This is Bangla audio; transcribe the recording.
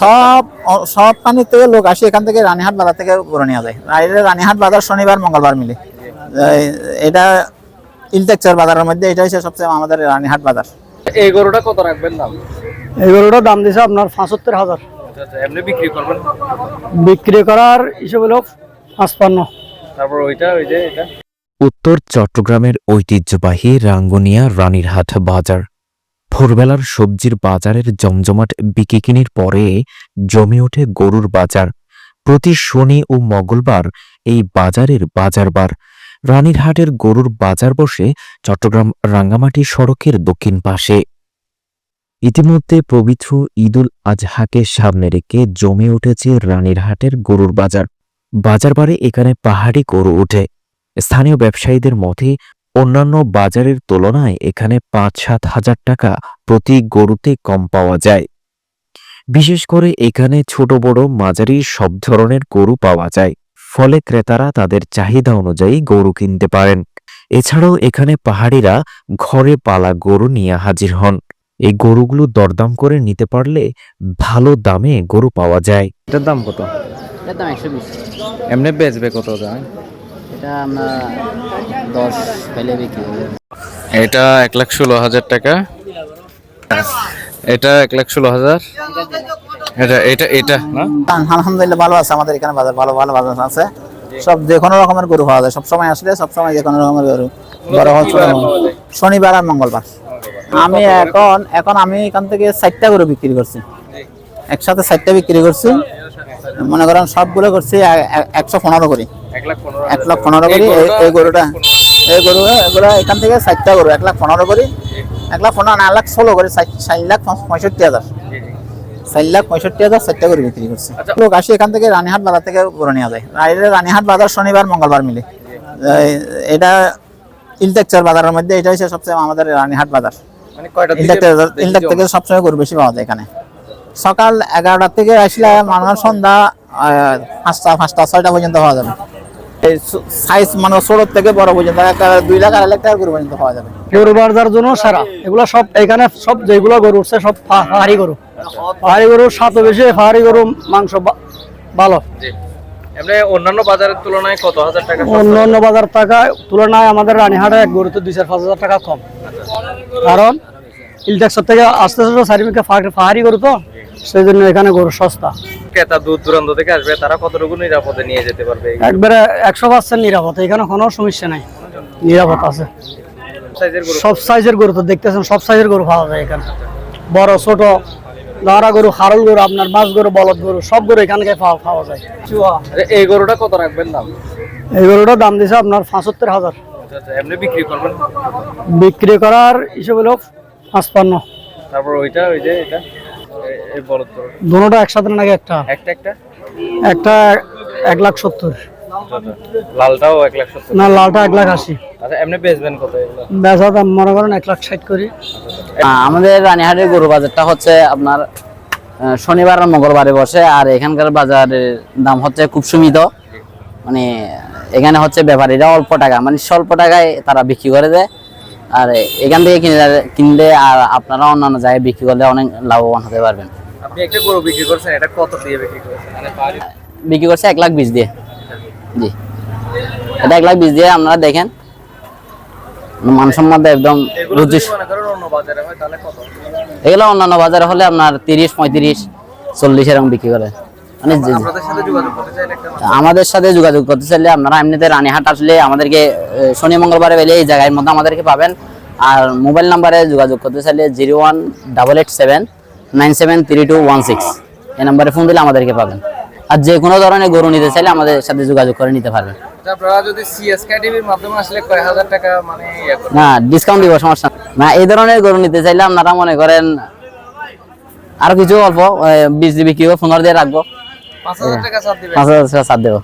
সব সব পানি থেকে লোক আসে এখান থেকে রানীহাট বাজার থেকে গরু নিয়ে যায়। আর রানীহাট বাজার শনিবার মঙ্গলবার মিলে। এটা ইলটেকচার বাজারের মধ্যে এটা হচ্ছে সবচেয়ে আমাদের রানীহাট বাজার। এই গরুটা কত রাখবেন দাম? এই গরুটার দাম দিছে আপনার পঁচাত্তর হাজার। আচ্ছা, আচ্ছা, এমনি বিক্রি করবেন? বিক্রি করার হিসেবে হলো পাঁচপান্ন। তারপর ওইটা ওই যে এটা? উত্তর চট্টগ্রামের ঐতিহ্যবাহী রাঙ্গুনিয়া রানীরহাট বাজার। ভোরবেলার সবজির বাজারের জমজমাট বিকিকিনির পরে জমে ওঠে গরুর বাজার। প্রতি শনি ও মঙ্গলবার এই বাজারের বাজারবার। রানীরহাটের গরুর বাজার বসে চট্টগ্রাম রাঙ্গামাটি সড়কের দক্ষিণ পাশে। ইতিমধ্যে পবিত্র ঈদুল আজহাকে সামনে রেখে জমে উঠেছে রানীরহাটের গরুর বাজার। বাজারবারে এখানে পাহাড়ি গরু ওঠে। স্থানীয় ব্যবসায়ীদের মতে অন্যান্য বাজারের তুলনায় এখানে পাঁচ সাত হাজার টাকা প্রতি গরুতে কম পাওয়া যায়। বিশেষ করে এখানে ছোট বড় মাঝারি সব ধরনের গরু পাওয়া যায়। ফলে ক্রেতারা তাদের চাহিদা অনুযায়ী গরু কিনতে পারেন। এছাড়াও এখানে পাহাড়িরা ঘরে পালা গরু নিয়ে হাজির হন। এই গরুগুলো দরদাম করে নিতে পারলে ভালো দামে গরু পাওয়া যায়। এটার দাম কত? এমনি বেচবে কত দাম? এটা আমরা দশ পেলে বিক্রি করি। এটা এক লাখ ষোলো হাজার টাকা। এটা এক লাখ ষোলো হাজার। এটা এটা এটা। না? আলহামদুলিল্লাহ ভালো আছে আমাদের এখানে বাজার ভালো ভালো বাজার আছে। সব যে কোনো রকমের গরু পাওয়া যায়। সব সময় আসলে সব সময় যে কোনো রকমের গরু। বড় হোক। শনিবার আর মঙ্গলবার। আমি এখন এখন আমি এখান থেকে চারটা গরু বিক্রি করছি। একসাথে চারটা বিক্রি করছি। মনে করেন সবগুলো করছি একশো পনেরো করি। এক লাখ পনেরো করি? এই- গরুটা? এই গরু এগুলো এখান থেকে ষাটটা গরু এক লাখ পনেরো করি? এক লাখ পনেরো এক লাখ ষোলো করি ষাট লাখ পঁয়ষট্টি হাজার। চার লাখ পঁয়ষট্টি হাজার চারটা করে বিক্রি করছে। লোক আসে এখান থেকে রানীহাট বাজার থেকে গরু নিয়ে যায়। রানীহাট বাজার শনিবার মঙ্গলবার মিলে। এটা ইলটেকচার বাজারের মধ্যে এটা হচ্ছে সবচেয়ে আমাদের রানীহাট বাজার। মানে ইলটেক থেকে সবসময় গরু বেশি পাওয়া যায় এখানে। সকাল এগারোটা থেকে আসলে মানুষ সন্ধ্যা পাঁচটা পাঁচটা ছয়টা পর্যন্ত পাওয়া যাবে। সাইজ মানে ছোট থেকে বড় পর্যন্ত দুই লাখ আড়াই লাখ টাকার গরু পর্যন্ত পাওয়া যাবে। গরু বাজার জন্য সারা। এগুলো সব এখানে সব যেগুলো গরু উঠছে সব পাহাড়ি গরু। পাহাড়ি গরুর স্বাদও বেশি পাহাড়ি গরু মাংস ভালো। অন্যান্য বাজারের তুলনায় কত হাজার টাকা অন্য অন্য বাজার টাকা তুলনায় আমাদের রানীহাটে এক গরুতে দুই চার পাঁচ হাজার টাকা কম। কারণ ইলটেক্সর থেকে আস্তে আস্তে চারিদিকে পাহাড়ি গরু তো সেই জন্য এখানে গরু সস্তা। ক্রেতা দূর দূরান্ত থেকে আসবে তারা কতটুকু নিরাপদে নিয়ে যেতে পারবে? একবারে একশো পার্সেন্ট নিরাপদ এখানে কোনো সমস্যা নাই। নিরাপদ আছে। সব সাইজের গরু তো দেখতেছেন সব সাইজের গরু পাওয়া যায় এখানে। বড় ছোট দাঁড়া গরু খারল গরু আপনার মাছ গরু বলদ গরু সব গরু এখান থেকে পাওয়া পাওয়া যায়। এই গরুটা কত রাখবেন দাম? এই গরুটার দাম দিছে আপনার পঁচাত্তর হাজার। আচ্ছা, আচ্ছা, এমনি বিক্রি করবেন? বিক্রি করার হিসেবে হলো পাঁচপান্ন। তারপর ওইটা ওই যে এটা? এই- এই বলদ দুটোটা একসাথে নাকি একটা? একটা একটা? একটা এক লাখ সত্তর। লালটাও এক লাখ সত্তর। না লালটা এক লাখ আশি। আচ্ছা এমনি বেচবেন কত বেচা দাম মনে করেন এক লাখ ষাট করি। আমাদের রানীহাটের গরু বাজারটা হচ্ছে আপনার শনিবার আর মঙ্গলবারে বসে আর এখানকার বাজারের দাম হচ্ছে খুব সীমিত। মানে এখানে হচ্ছে ব্যাপারীরা অল্প টাকা মানে স্বল্প টাকায় তারা বিক্রি করে দেয়। আর এখান থেকে কিনে কিনলে আর আপনারা অন্যান্য জায়গায় বিক্রি করলে অনেক লাভবান হতে পারবেন। একটা গরু বিক্রি করছেন এটা কত দিয়ে বিক্রি করেছেন? মানে বিক্রি করছে এক লাখ বিশ দিয়ে। জি। এটা এক লাখ বিশ দিয়ে আপনারা দেখেন। মানসম্মত একদম এগুলো অন্যান্য বাজারে হলে আপনার তিরিশ পঁয়ত্রিশ চল্লিশ এরকম বিক্রি করে। মানে যে- আপনাদের সাথে যোগাযোগ করতে চাইলে একটা আমাদের সাথে যোগাযোগ করতে চাইলে আপনারা এমনিতে রানীহাট আসলে আমাদেরকে শনি মঙ্গলবারে পেলে এই জায়গার মধ্যে আমাদেরকে পাবেন। আর মোবাইল নাম্বারে যোগাযোগ করতে চাইলে zero one double eight seven nine seven three two one six. এই নাম্বারে ফোন দিলে আমাদেরকে পাবেন। আর যে কোনো ধরনের গরু নিতে চাইলে আমাদের সাথে যোগাযোগ করে নিতে পারবেন। আচ্ছা, মানে ইয়ে না ডিসকাউন্ট দিব সমস্যা। না এই ধরনের গরু নিতে চাইলে আপনারা মনে করেন আরও কিছু অল্প বিশ দিবি কি পনেরো দিয়ে রাখব। পাঁচ হাজার টাকা ছাড় পাঁচ হাজার টাকা ছাড় দেবো।